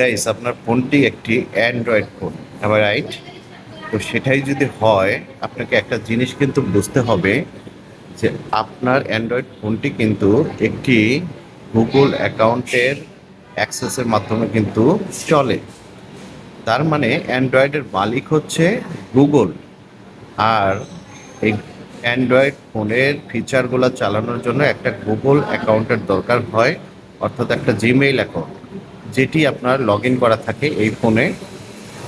Guys আপনার ফোনটি একটি অ্যান্ড্রয়েড ফোন আমার রাইট তো সেটাই যদি হয়, আপনাকে একটা জিনিস কিন্তু বুঝতে হবে যে আপনার অ্যান্ড্রয়েড ফোনটি কিন্তু একটি গুগল অ্যাকাউন্টের অ্যাক্সেসের মাধ্যমে কিন্তু চলে। তার মানে অ্যান্ড্রয়েডের মালিক হচ্ছে গুগল আর এই অ্যান্ড্রয়েড ফোনের ফিচারগুলো চালানোর জন্য একটা গুগল অ্যাকাউন্টের দরকার হয়, অর্থাৎ একটা জিমেইল অ্যাকাউন্ট যেটি আপনার লগ ইন করা থাকে এই ফোনে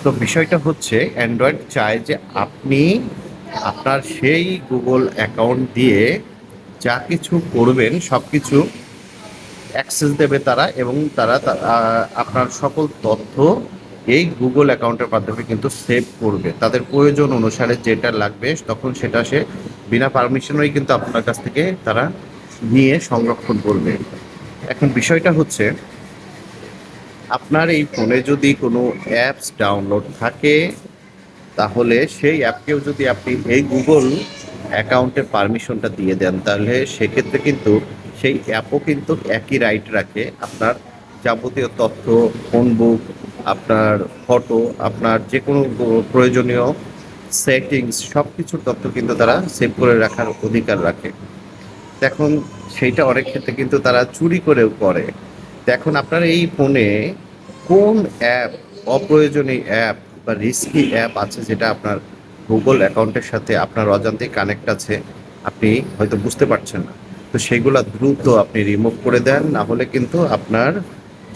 তো বিষয়টা হচ্ছে অ্যান্ড্রয়েড চায় যে আপনি আপনার সেই গুগল অ্যাকাউন্ট দিয়ে যা কিছু করবেন সব কিছু অ্যাক্সেস দেবে তারা এবং তারা আপনার সকল তথ্য এই গুগল অ্যাকাউন্টের মাধ্যমে কিন্তু সেভ করবে। তাদের প্রয়োজন অনুসারে যেটা লাগবে, তখন সেটা সে বিনা পারমিশনই কিন্তু আপনার কাছ থেকে তারা নিয়ে সংরক্ষণ করবে। এখন বিষয়টা হচ্ছে আপনার এই ফোনে যদি কোনো অ্যাপস ডাউনলোড থাকে, তাহলে সেই অ্যাপকেও যদি আপনি এই গুগল অ্যাকাউন্টের পারমিশনটা দিয়ে দেন, তাহলে সেক্ষেত্রে কিন্তু সেই অ্যাপও কিন্তু একই রাইট রাখে। আপনার যাবতীয় তথ্য, ফোন বুক, আপনার ফটো, আপনার যে কোনো প্রয়োজনীয় সেটিংস সব কিছুর তথ্য কিন্তু তারা সেভ করে রাখার অধিকার রাখে। এখন সেইটা অনেক ক্ষেত্রে কিন্তু তারা চুরি করেও করে। এখন আপনার এই ফোনে কোন অ্যাপ, অপ্রয়োজনীয় অ্যাপ বা রিস্কি অ্যাপ আছে যেটা আপনার গুগল অ্যাকাউন্টের সাথে আপনার অজান্তে কানেক্ট আছে, আপনি হয়তো বুঝতে পারছেন না। তো সেগুলো দ্রুত আপনি রিমুভ করে দেন, না হলে কিন্তু আপনার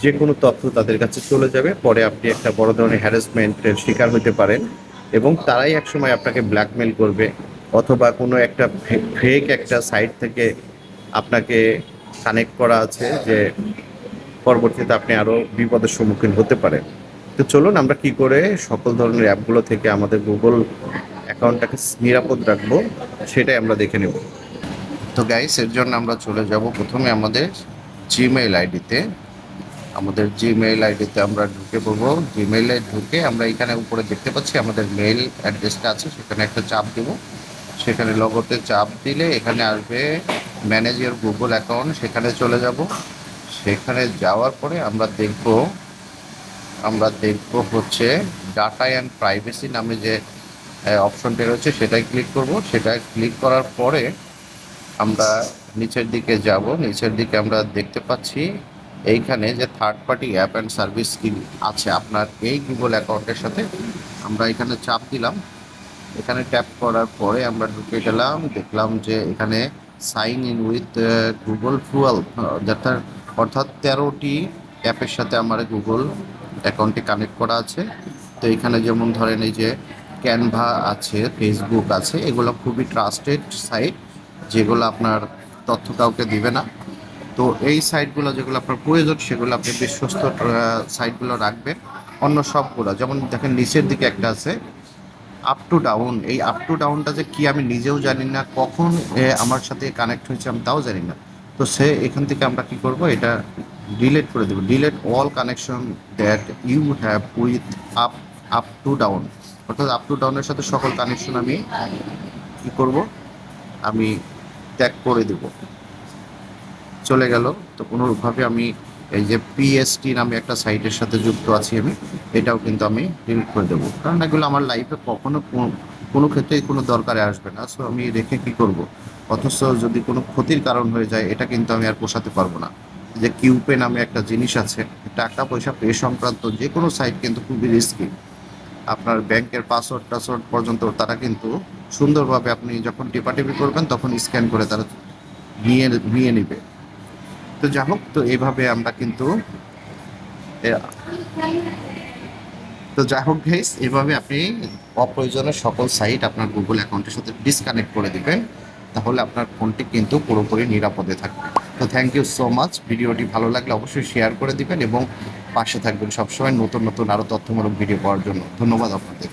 যে কোনো তথ্য তাদের কাছে চলে যাবে। পরে আপনি একটা বড় ধরনের হ্যারাসমেন্টের শিকার হতে পারেন এবং তারাই একসময় আপনাকে ব্ল্যাকমেল করবে অথবা কোনো একটা ফেক একটা সাইট থেকে আপনাকে কানেক্ট করা আছে যে পরবর্তীতে আপনি আরও বিপদের সম্মুখীন হতে পারেন। তো চলুন আমরা কি করে সকল ধরনের অ্যাপগুলো থেকে আমাদের গুগল অ্যাকাউন্টটাকে নিরাপদ রাখব, সেটাই আমরা দেখে নেব। তো গাইস এর জন্য আমরা চলে যাব প্রথমে আমাদের জিমেইল আইডিতে আমাদের জিমেইল আইডিতে আমরা ঢুকে পড়ব। জিমেইলে ঢুকে আমরা এখানে উপরে দেখতে পাচ্ছি আমাদের মেইল অ্যাড্রেসটা আছে, সেখানে একটা চাপ দেবো। সেখানে লগতে চাপ দিলে এখানে আসবে ম্যানেজ ইয়ার গুগল অ্যাকাউন্ট সেখানে চলে যাব। সেখানে যাওয়ার পরে আমরা দেখব আমরা দেখব হচ্ছে ডাটা অ্যান্ড প্রাইভেসি নামে যে অপশনটি রয়েছে সেটাই ক্লিক করব। সেটা ক্লিক করার পরে আমরা নিচের দিকে যাব। নিচের দিকে আমরা দেখতে পাচ্ছি এইখানে যে third party app and service কি আছে আপনার এই গুগল অ্যাকাউন্টের সাথে। আমরা এখানে চাপ দিলাম। এখানে ট্যাপ করার পরে আমরা ঢুকে গেলাম, দেখলাম যে এখানে sign in with Google fuel অর্থাৎ অর্থাৎ তেরোটি অ্যাপের সাথে আমার গুগল অ্যাকাউন্টে কানেক্ট করা আছে। তো এখানে যেমন ধরেন এই যে ক্যানভা আছে, ফেসবুক আছে, এগুলো খুবই ট্রাস্টেড সাইট যেগুলো আপনার তথ্য কাউকে দিবে না। তো এই সাইটগুলো যেগুলো আপনার প্রয়োজন, সেগুলো আপনি বিশ্বস্ত সাইটগুলো রাখবেন। অন্য সবগুলো, যেমন দেখেন নিচের দিকে একটা আছে আপ টু ডাউন এই আপ টু ডাউনটা যে কি আমি নিজেও জানি না, কখন আমার সাথে কানেক্ট হয়েছে আমি তাও জানি না। তো সে এখান থেকে আমরা কি করব, এটা ডিলেট করে দেবো। Delete all connection that you have with up up to down অর্থাৎ আপ টু ডাউনের সাথে সকল কানেকশন আমি কি করব? আমি ত্যাগ করে দেব। চলে গেল। তো কোনোভাবে আমি এই যে পিএসটি নামে একটা সাইটের সাথে যুক্ত আছি আমি, এটাও কিন্তু আমি ডিলিট করে দেবো। কারণ এগুলো আমার লাইফে কখনো কোনো- ক্ষেত্রেই কোনো দরকারে আসবে না। সো আমি রেখে কি করব? অথচ যদি কোনো ক্ষতির কারণ হয়ে যায়, এটা কিন্তু আমি আর পোষাতে পারব না। যে কিউপে নামে একটা জিনিস আছে, টাকা পয়সা পে সংক্রান্ত যে কোনো সাইট কিন্তু খুবই রিস্কি আপনার ব্যাংকের পাসওয়ার্ড টাসওয়ার্ড পর্যন্ত তারা কিন্তু সুন্দরভাবে আপনি যখন টিপাটিপি করবেন, তখন স্ক্যান করে তারা নিয়ে নিয়ে নেবে। তো যাই হোক তো এইভাবে আমরা কিন্তু তো যাই হোক ভেস এভাবে আপনি অপ্রয়োজনের সকল সাইট আপনার গুগল অ্যাকাউন্টের সাথে ডিসকানেক্ট করে দেবেন, তাহলে আপনার ফোনটি কিন্তু পুরোপুরি নিরাপদে থাকবে। তো থ্যাংক ইউ সো মাচ ভিডিওটি ভালো লাগলে অবশ্যই শেয়ার করে দিবেন এবং পাশে থাকবেন সবসময় নতুন নতুন আরও তথ্যমূলক ভিডিও পাওয়ার জন্য। ধন্যবাদ আপনাদের।